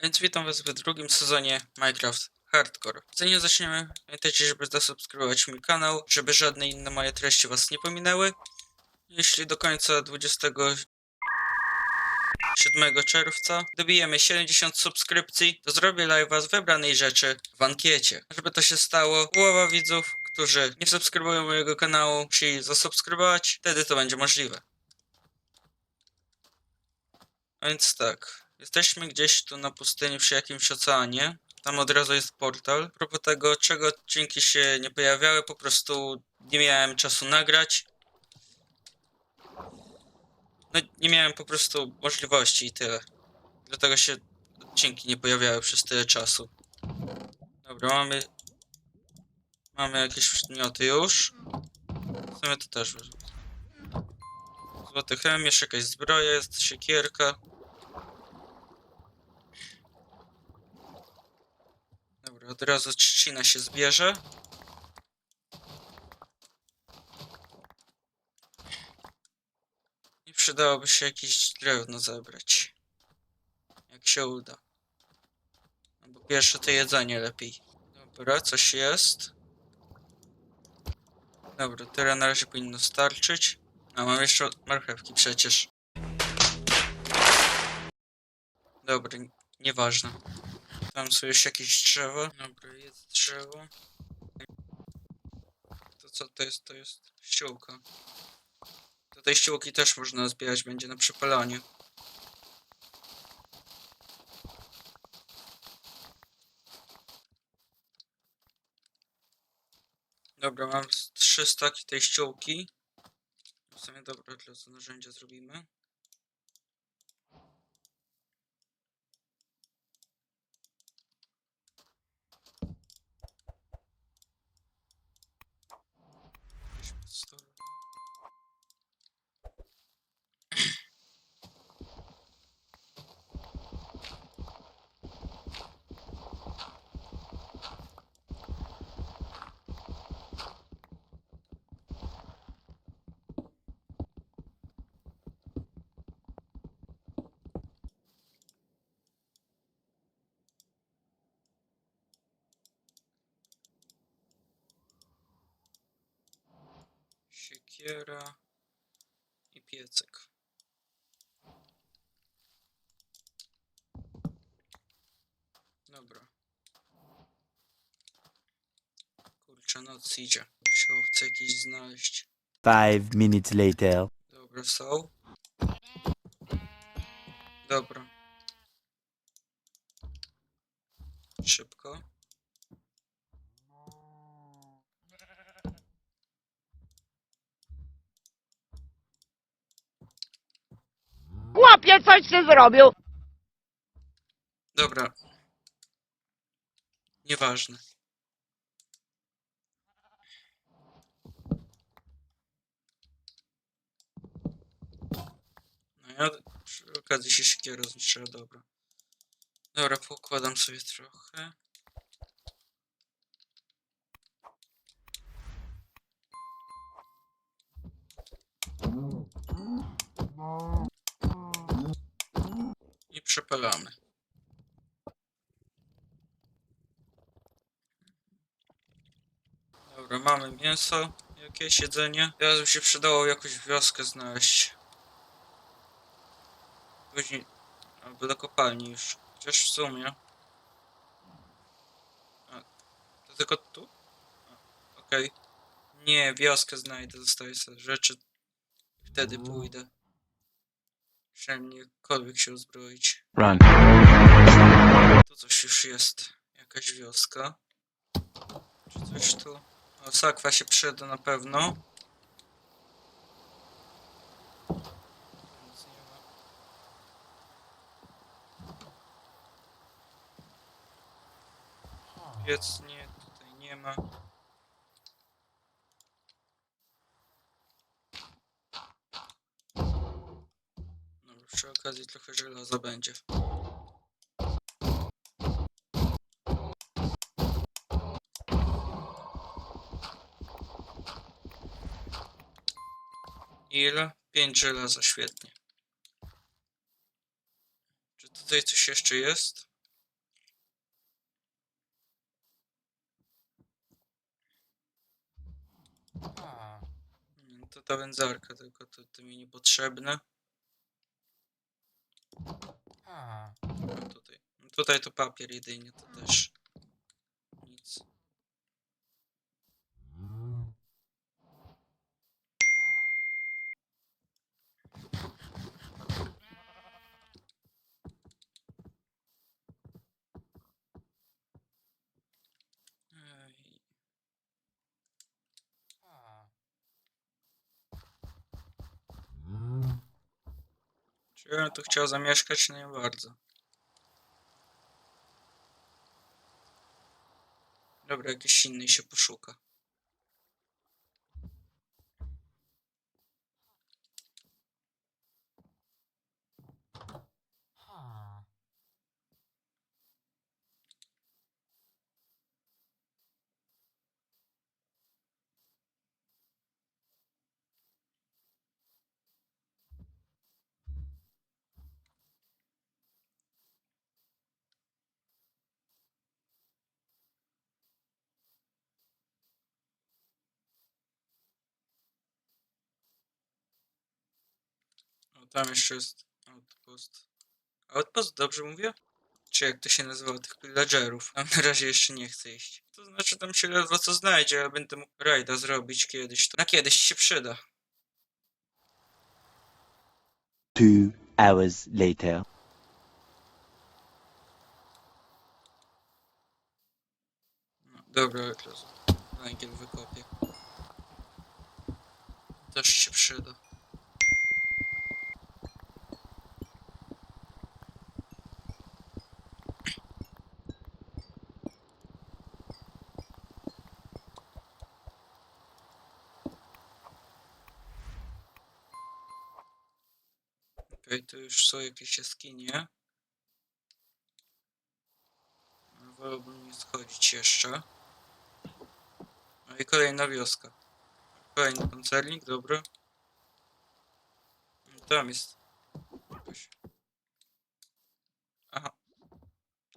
Więc witam was w drugim sezonie Minecraft Hardcore. Zanim zaczniemy, pamiętajcie, żeby zasubskrybować mój kanał, żeby żadne inne moje treści was nie pominęły. Jeśli do końca 27 czerwca dobijemy 70 subskrypcji, to zrobię live'a z wybranej rzeczy w ankiecie. Żeby to się stało, połowa widzów, którzy nie subskrybują mojego kanału, musi zasubskrybować, wtedy to będzie możliwe. A więc tak, jesteśmy gdzieś tu na pustyni przy jakimś oceanie. Tam od razu jest portal. A propos tego, czego odcinki się nie pojawiały, po prostu nie miałem czasu nagrać. No, nie miałem po prostu możliwości i tyle. Dlatego się odcinki nie pojawiały przez tyle czasu. Dobra, mamy... Mamy jakieś przedmioty już. W sumie to też. Złoty chemierz, jakaś zbroja jest, siekierka. Od razu trzcina się zbierze. I przydałoby się jakieś drewno zebrać. Jak się uda. Albo pierwsze to jedzenie lepiej. Dobra, coś jest. Dobra, tyle na razie powinno starczyć. A mam jeszcze marchewki przecież. Dobra, nieważne. Tam są jeszcze jakieś drzewa. Dobra, jest drzewo. To co to jest? To jest ściółka. To tej ściółki też można zbierać, będzie na przepalaniu. Dobra, mam z trzy staki tej ściółki. W sumie dobra, dla co narzędzia zrobimy. Jakieś Siekiera i piecyk. Dobra. Kurczę, noc idzie. Muszę owce jakieś znaleźć. Five minutes later. Dobra, są. Dobra. Szybko. Coś ty zrobił! Dobra. Nieważne. No ja przy okazji się siekierą zniszczyła, dobra. Dobra, poukładam sobie trochę. I przepalamy. Dobra, mamy mięso, jakieś jedzenie. Teraz by się przydało jakąś wioskę znaleźć. Później, albo do kopalni już. Chociaż w sumie. A, to tylko tu? Okej. Nie, wioskę znajdę, zostawię sobie rzeczy. Wtedy pójdę. Przynajmniej jakkolwiek się uzbroić. Run. Tu coś już jest. Jakaś wioska. Czy coś tu? O, sakwa się przyda na pewno. Nic nie ma. Piec nie, tutaj nie ma. Przy okazji trochę żelaza będzie. Ile? 5 żelaza, świetnie. Czy tutaj coś jeszcze jest? To ta wędzarka, tylko to, to mi niepotrzebne. A tutaj. No Tutaj to papier jedynie, to też Czy bym tu chciał zamieszkać? No nie bardzo. Dobra, jakiś inny się poszuka. Tam jeszcze jest outpost. Outpost, dobrze mówię? Czy jak to się nazywa, tych pillagerów? Na razie jeszcze nie chcę iść. To znaczy tam się ledwo co znajdzie, ale będę mógł rajda zrobić kiedyś. To na kiedyś się przyda. Two hours later. No, dobra. Węgiel wykopię. Też się przyda. No, Wolałbym nie schodzić jeszcze. No i kolejna wioska. Kolejny pancernik, dobra. No Tam jest. Jakoś. Aha.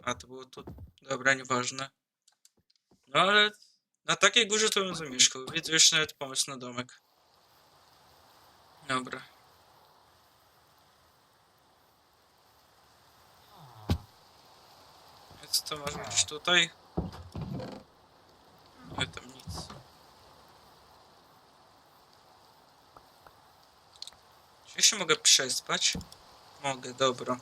A, to było tu. Dobra, nieważne. No ale na takiej górze to bym zamieszkał. Widzę już nawet pomysł na domek. Dobra. To masz gdzieś tutaj? Nie, tam nic. Czy ja się mogę przespać? Mogę, dobra.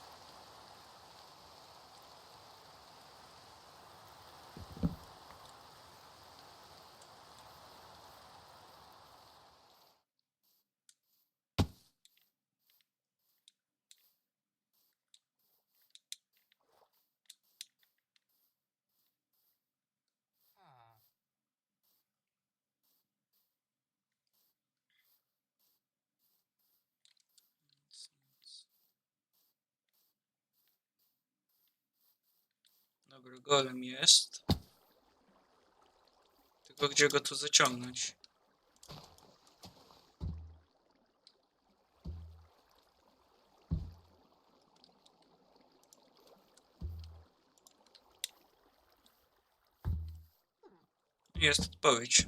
Dobra, golem jest. Tylko gdzie go tu zaciągnąć? Jest odpowiedź.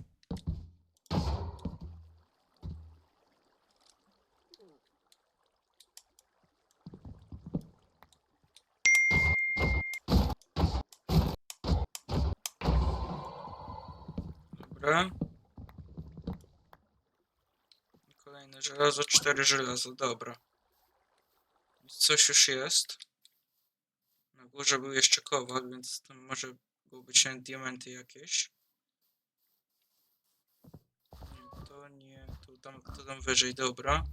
Dobra. Kolejne żelazo, cztery żelazo, dobra. Coś już jest. Na górze był jeszcze kowal, więc tam może było być nawet diamenty jakieś. Nie, to nie, tu tam, to tam wyżej, dobra.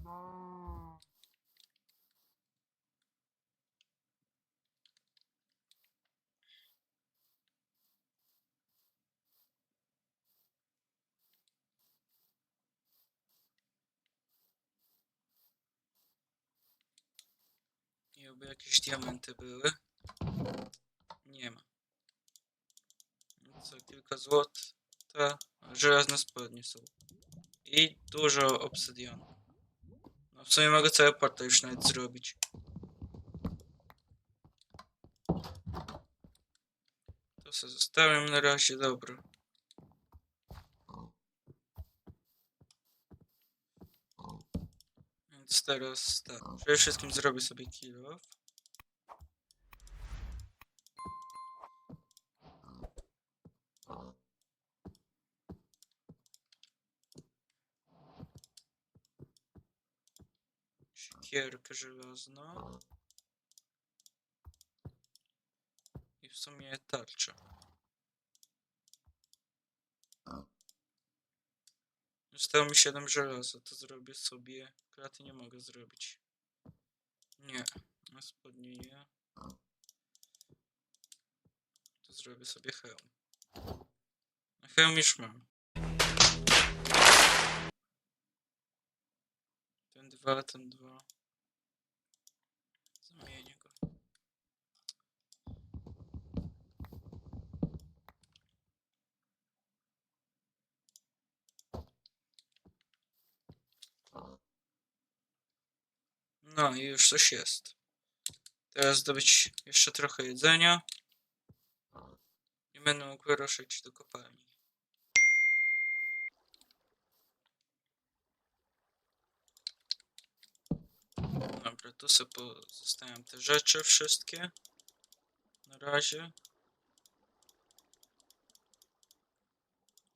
I oby jakieś diamenty były. Nie ma. No Co, kilka złot. Ta żelazne spodnie są. I dużo obsydianu. No w sumie mogę cały portal już nawet zrobić. To sobie zostawiam na razie, dobra. Teraz tak. Przede wszystkim zrobię sobie kill off. Siekierkę żelazną. I w sumie tarczę. Zostało mi 7 żelaza, to zrobię sobie. Kraty nie mogę zrobić. Nie, na spodnie nie. To zrobię sobie hełm. A hełm już mam. Ten dwa, ten dwa. Zamienię go. No i już coś jest. Teraz zdobyć jeszcze trochę jedzenia. I będę mógł wyruszyć do kopalni. Dobra, tu sobie pozostawiam te rzeczy wszystkie. Na razie.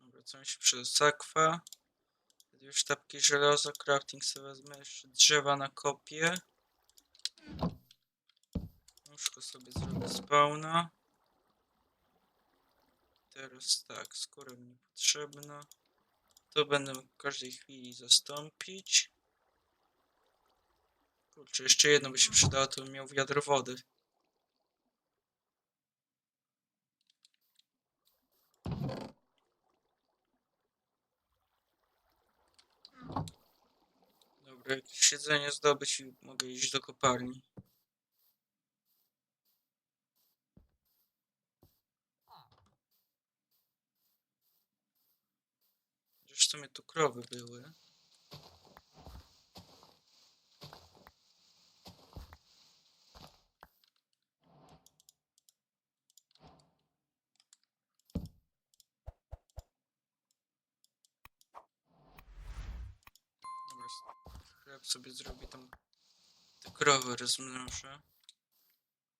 Dobra, co mi się przyda? Sakwa. Dwie sztabki żelaza, crafting sobie wezmę, jeszcze drzewa na kopie. Łóżko sobie zrobię spawna. Teraz tak, skóra mi potrzebna. To będę w każdej chwili zastąpić. Kurczę, jeszcze jedno by się przydało, to bym miał wiadro wody. Dobra, jakieś zdobyć i mogę iść do kopalni. W sumie tu krowy były. Dobra, chleb sobie zrobię tam te krowy rozmnożę.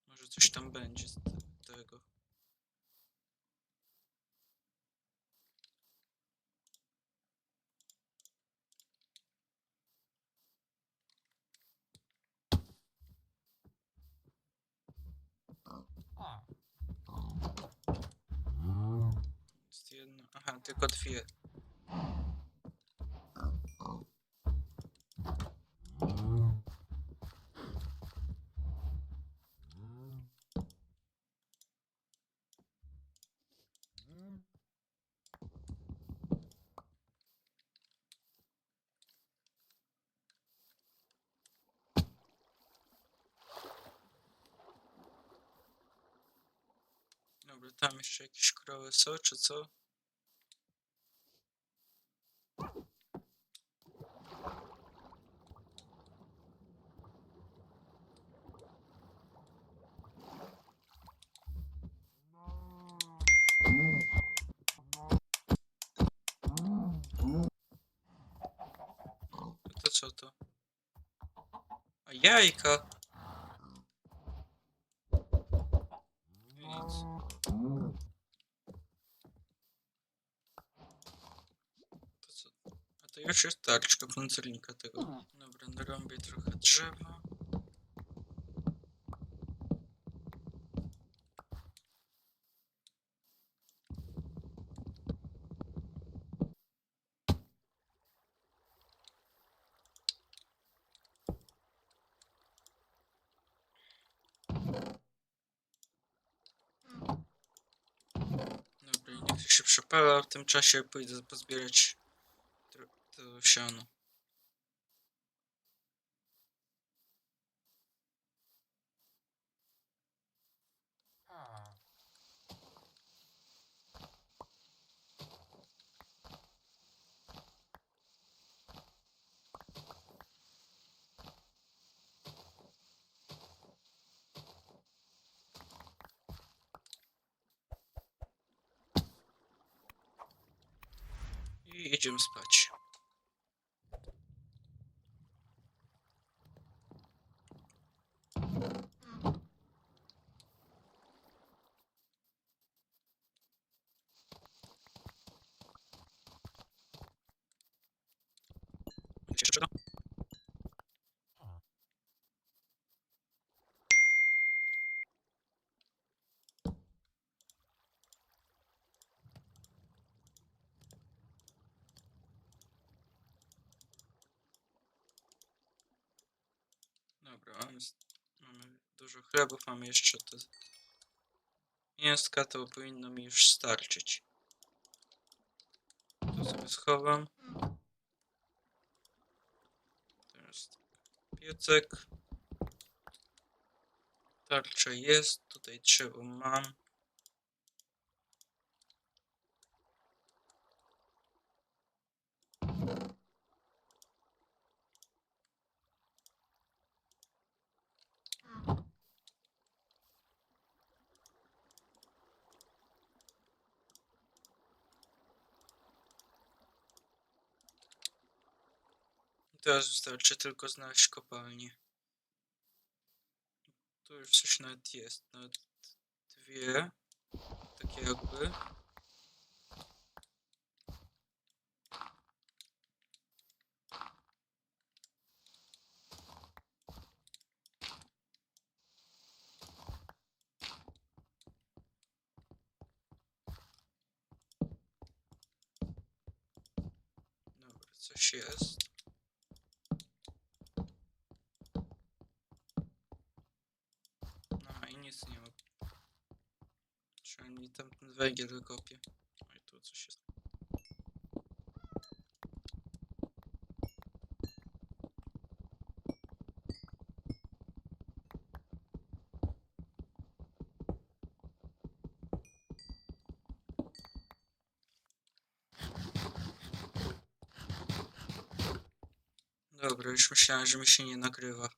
Może coś tam będzie z te- tego. Aha, tylko dwie. Dobra, tam jeszcze jakieś krowy są, czy co? A to co to? A jajka! Nic. To co? Już jest tarczka pancernika tego. Dobra, narąbię trochę drzewa. Dobra, niech się przepala, w tym czasie pójdę pozbierać tro- to siano. I idziemy jest, mamy dużo chlebów, mamy jeszcze te mięska, to powinno mi już starczyć. To sobie schowam. Jest piecek. Tarcza jest, tutaj drzewo mam. Teraz wystarczy tylko znaleźć kopalnię. Tu już coś nawet jest, nawet dwie. Takie jakby. Dobra, coś jest. No i nic nie ma. Przynajmniej tam ten węgiel wykopię. I tu coś jest. Dobra, już myślałem, że mi się nie nagrywa.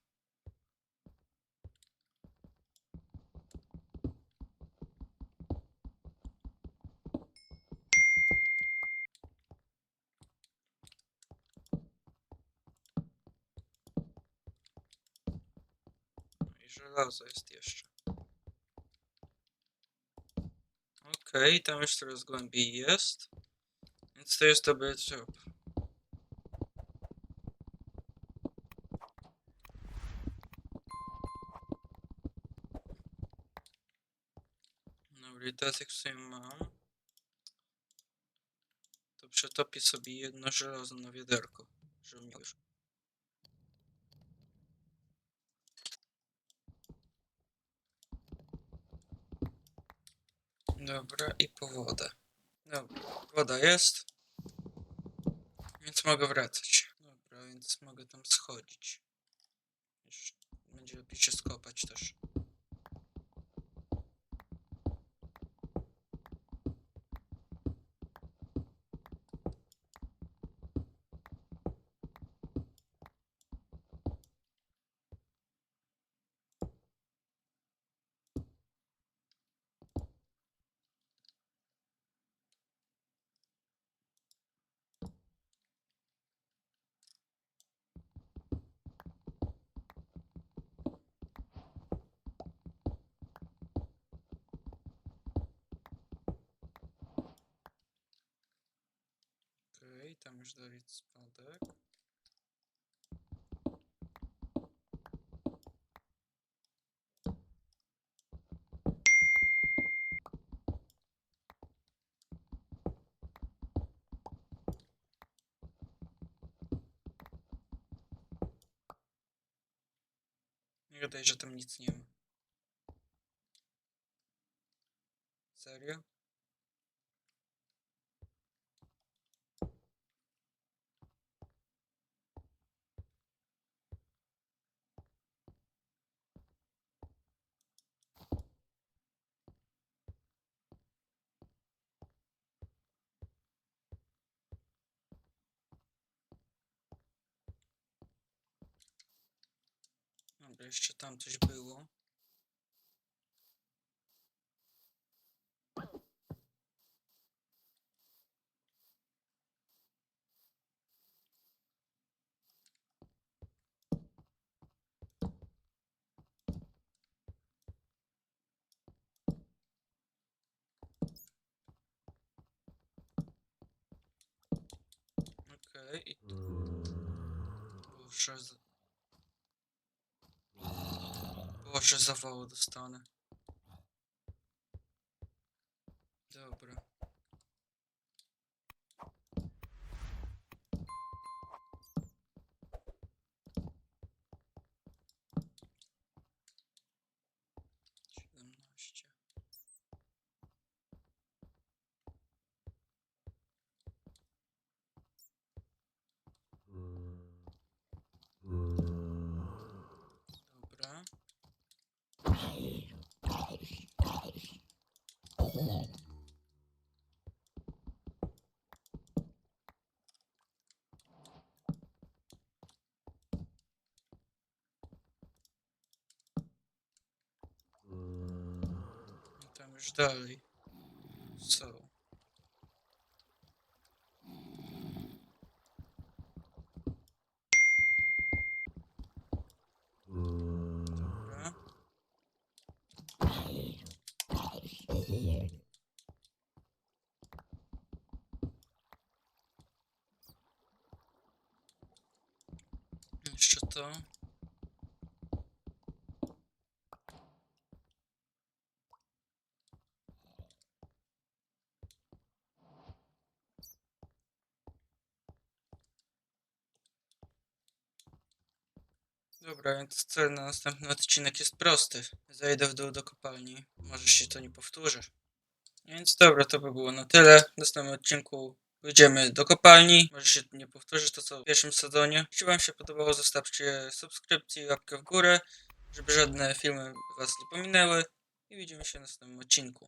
Jest jeszcze. Okej, tam już coraz głębiej jest. Więc to jest dobry job. Dobra, teraz jak sobie mam, to przetopię sobie jedno żelazo na wiaderko, żeby miał już. Dobra, i po wodę. Dobra, woda jest. Więc mogę wracać. Dobra, więc mogę tam schodzić. Będzie lepiej się skopać też. Okej, tam już dalej spadek. Nie gadaj, że tam nic nie ma. Serio? Jeszcze tam coś było. Okej, i tu... Boże, z... Boże, zawału już dalej. Co? Dobra. Jeszcze to. Więc cel na następny odcinek jest prosty. Zajdę w dół do kopalni. Może się to nie powtórzy. Więc dobra, to by było na tyle. W następnym odcinku pójdziemy do kopalni. Może się nie powtórzy to co w pierwszym sezonie. Jeśli Wam się podobało, zostawcie subskrypcję i łapkę w górę, żeby żadne filmy Was nie pominęły. I widzimy się w następnym odcinku.